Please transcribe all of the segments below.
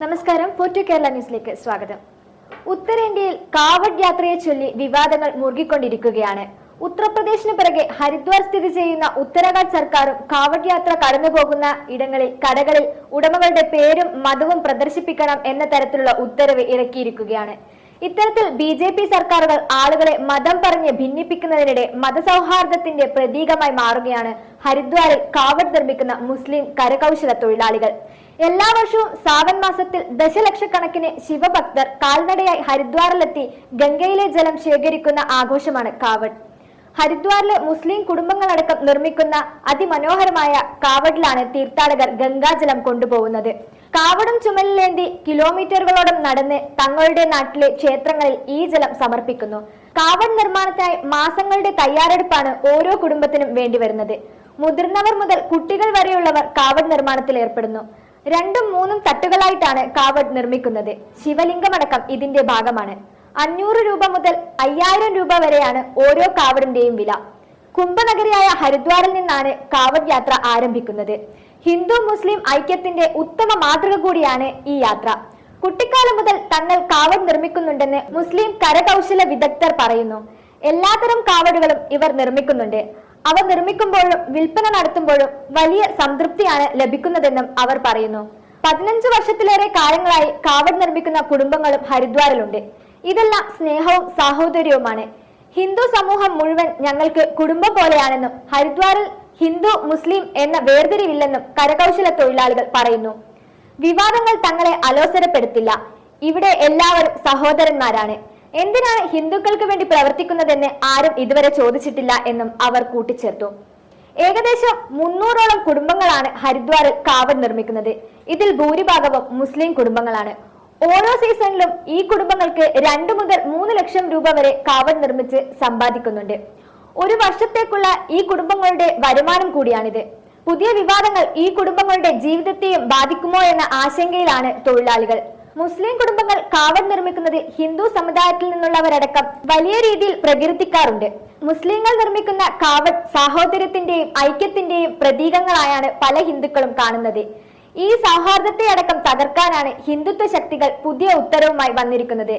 നമസ്കാരം. ഫോർട്ടു കേരള ന്യൂസിലേക്ക് സ്വാഗതം. ഉത്തരേന്ത്യയിൽ കാവഡ് യാത്രയെ ചൊല്ലി വിവാദങ്ങൾ മുറുകിക്കൊണ്ടിരിക്കുകയാണ്. ഉത്തർപ്രദേശിന് പിറകെ ഹരിദ്വാർ സ്ഥിതി ചെയ്യുന്ന ഉത്തരാഖണ്ഡ് സർക്കാരും കാവഡ് യാത്ര കടന്നുപോകുന്ന ഇടങ്ങളിൽ കടകളിൽ ഉടമകളുടെ പേരും മതവും പ്രദർശിപ്പിക്കണം എന്ന തരത്തിലുള്ള ഉത്തരവ് ഇറക്കിയിരിക്കുകയാണ്. ഇത്തരത്തിൽ ബി ജെ പി സർക്കാരുകൾ ആളുകളെ മതം പറഞ്ഞ് ഭിന്നിപ്പിക്കുന്നതിനിടെ മതസൗഹാർദ്ദത്തിന്റെ പ്രതീകമായി മാറുകയാണ് ഹരിദ്വാറിൽ കാവഡ് നിർമ്മിക്കുന്ന മുസ്ലിം കരകൗശല തൊഴിലാളികൾ. എല്ലാ വർഷവും സാവൻ മാസത്തിൽ ദശലക്ഷക്കണക്കിന് ശിവഭക്തർ കാൽനടയായി ഹരിദ്വാറിലെത്തി ഗംഗയിലെ ജലം ശേഖരിക്കുന്ന ആഘോഷമാണ് കാവഡ്. ഹരിദ്വാറിലെ മുസ്ലിം കുടുംബങ്ങളടക്കം നിർമ്മിക്കുന്ന അതിമനോഹരമായ കാവഡിലാണ് തീർത്ഥാടകർ ഗംഗാജലം കൊണ്ടുപോകുന്നത്. കാവടും ചുമലിലേന്തി കിലോമീറ്ററുകളോളം നടന്ന് തങ്ങളുടെ നാട്ടിലെ ക്ഷേത്രങ്ങളിൽ ഈ ജലം സമർപ്പിക്കുന്നു. കാവഡ് നിർമ്മാണത്തിനായി മാസങ്ങളുടെ തയ്യാറെടുപ്പാണ് ഓരോ കുടുംബത്തിനും വേണ്ടിവരുന്നത്. മുതിർന്നവർ മുതൽ കുട്ടികൾ വരെയുള്ളവർ കാവഡ് നിർമ്മാണത്തിൽ ഏർപ്പെടുന്നു. രണ്ടും മൂന്നും തട്ടുകളായിട്ടാണ് കാവഡ് നിർമ്മിക്കുന്നത്. ശിവലിംഗമടക്കം ഇതിന്റെ ഭാഗമാണ്. അഞ്ഞൂറ് രൂപ മുതൽ അയ്യായിരം രൂപ വരെയാണ് ഓരോ കാവടിന്റെയും വില. കുംഭനഗരിയായ ഹരിദ്വാറിൽ നിന്നാണ് കാവഡ് യാത്ര ആരംഭിക്കുന്നത്. ഹിന്ദു മുസ്ലിം ഐക്യത്തിന്റെ ഉത്തമ മാതൃക കൂടിയാണ് ഈ യാത്ര. കുട്ടിക്കാലം മുതൽ തങ്ങൾ കാവഡ് നിർമ്മിക്കുന്നുണ്ടെന്ന് മുസ്ലിം കരകൗശല വിദഗ്ധർ പറയുന്നു. എല്ലാത്തരം കാവടുകളും ഇവർ നിർമ്മിക്കുന്നുണ്ട്. അവ നിർമ്മിക്കുമ്പോഴും വിൽപ്പന നടത്തുമ്പോഴും വലിയ സംതൃപ്തിയാണ് ലഭിക്കുന്നതെന്നും അവർ പറയുന്നു. പതിനഞ്ച് വർഷത്തിലേറെ കാലങ്ങളായി കാവഡ് നിർമ്മിക്കുന്ന കുടുംബങ്ങളും ഹരിദ്വാറിലുണ്ട്. ഇതെല്ലാം സ്നേഹവും സാഹോദര്യവുമാണ്. ഹിന്ദു സമൂഹം മുഴുവൻ ഞങ്ങൾക്ക് കുടുംബം പോലെയാണെന്നും ഹരിദ്വാറിൽ ഹിന്ദു മുസ്ലിം എന്ന വേർതിരിവില്ലെന്നും കരകൗശല തൊഴിലാളികൾ പറയുന്നു. വിവാദങ്ങൾ തങ്ങളെ അലോസരപ്പെടുത്തില്ല. ഇവിടെ എല്ലാവരും സഹോദരന്മാരാണ്. എന്തിനാണ് ഹിന്ദുക്കൾക്ക് വേണ്ടി പ്രവർത്തിക്കുന്നതെന്ന് ആരും ഇതുവരെ ചോദിച്ചിട്ടില്ല എന്നും അവർ കൂട്ടിച്ചേർത്തു. ഏകദേശം മുന്നൂറോളം കുടുംബങ്ങളാണ് ഹരിദ്വാറിൽ കാവൽ നിർമ്മിക്കുന്നത്. ഇതിൽ ഭൂരിഭാഗവും മുസ്ലിം കുടുംബങ്ങളാണ്. ഓരോ സീസണിലും ഈ കുടുംബങ്ങൾക്ക് രണ്ടു മുതൽ മൂന്ന് ലക്ഷം രൂപ വരെ കാവൽ നിർമ്മിച്ച് സമ്പാദിക്കുന്നുണ്ട്. ഒരു വർഷത്തേക്കുള്ള ഈ കുടുംബങ്ങളുടെ വരുമാനം കൂടിയാണിത്. പുതിയ വിവാദങ്ങൾ ഈ കുടുംബങ്ങളുടെ ജീവിതത്തെയും ബാധിക്കുമോ എന്ന ആശങ്കയിലാണ് തൊഴിലാളികൾ. മുസ്ലിം കുടുംബങ്ങൾ കാവൽ നിർമ്മിക്കുന്നതിൽ ഹിന്ദു സമുദായത്തിൽ നിന്നുള്ളവരടക്കം വലിയ രീതിയിൽ പ്രകീർത്തിക്കാറുണ്ട്. മുസ്ലിങ്ങൾ നിർമ്മിക്കുന്ന കാവൽ സാഹോദര്യത്തിന്റെയും ഐക്യത്തിന്റെയും പ്രതീകങ്ങളായാണ് പല ഹിന്ദുക്കളും കാണുന്നത്. ഈ സൗഹാർദ്ദത്തെ അടക്കം തകർക്കാനാണ് ഹിന്ദുത്വ ശക്തികൾ പുതിയ ഉത്തരവുമായി വന്നിരിക്കുന്നത്.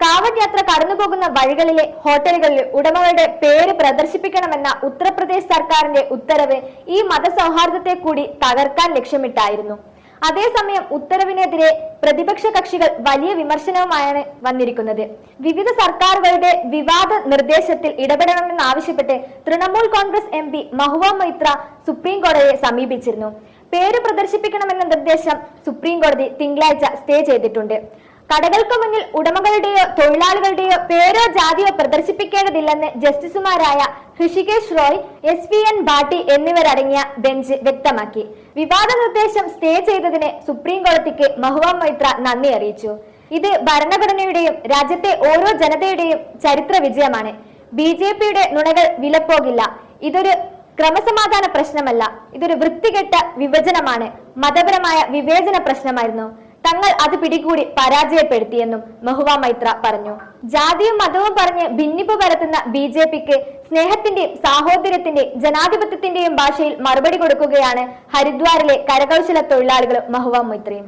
കാവൽ യാത്ര കടന്നുപോകുന്ന വഴികളിലെ ഹോട്ടലുകളിൽ ഉടമകളുടെ പേര് പ്രദർശിപ്പിക്കണമെന്ന ഉത്തർപ്രദേശ് സർക്കാരിന്റെ ഉത്തരവ് ഈ മതസൗഹാർദ്ദത്തെ കൂടി തകർക്കാൻ ലക്ഷ്യമിട്ടായിരുന്നു. അതേസമയം ഉത്തരവിനെതിരെ പ്രതിപക്ഷ കക്ഷികൾ വലിയ വിമർശനവുമായാണ് വന്നിരിക്കുന്നത്. വിവിധ സർക്കാരുകളുടെ വിവാദ നിർദ്ദേശത്തിൽ ഇടപെടണമെന്നാവശ്യപ്പെട്ട് Trinamool Congress M P Mahua Moitra supreme കോടതിയെ സമീപിച്ചിരുന്നു. പേര് പ്രദർശിപ്പിക്കണമെന്ന നിർദ്ദേശം സുപ്രീം കോടതി തിങ്കളാഴ്ച സ്റ്റേ ചെയ്തിട്ടുണ്ട്. കടകൾക്ക് മുന്നിൽ ഉടമകളുടെയോ തൊഴിലാളികളുടെയോ പേരോ ജാതിയോ പ്രദർശിപ്പിക്കേണ്ടതില്ലെന്ന് ജസ്റ്റിസുമാരായ Hrishikesh Roy S V N Bhatti എന്നിവരടങ്ങിയ ബെഞ്ച് വ്യക്തമാക്കി. വിവാദ നിർദ്ദേശം സ്റ്റേ ചെയ്തതിന് സുപ്രീം കോടതിക്ക് മഹുവ മൈത്ര നന്ദി അറിയിച്ചു. ഇത് ഭരണഘടനയുടെയും രാജ്യത്തെ ഓരോ ജനതയുടെയും ചരിത്ര വിജയമാണ്. ബി ജെ പിയുടെ നുണകൾ വിലപ്പോകില്ല. ഇതൊരു ക്രമസമാധാന പ്രശ്നമല്ല. ഇതൊരു വൃത്തികെട്ട വിഭജനമാണ്. മതപരമായ വിവേചന പ്രശ്നമായിരുന്നു. തങ്ങൾ അത് പിടികൂടി പരാജയപ്പെടുത്തിയെന്നും മഹുവ മൈത്ര പറഞ്ഞു. ജാതിയും മതവും പറഞ്ഞ് ഭിന്നിപ്പ് പരത്തുന്ന ബി ജെ പിക്ക് സ്നേഹത്തിന്റെയും സാഹോദര്യത്തിന്റെയും ജനാധിപത്യത്തിന്റെയും ഭാഷയിൽ മറുപടി കൊടുക്കുകയാണ് ഹരിദ്വാറിലെ കരകൗശല തൊഴിലാളികളും മഹുവ മൈത്രയും.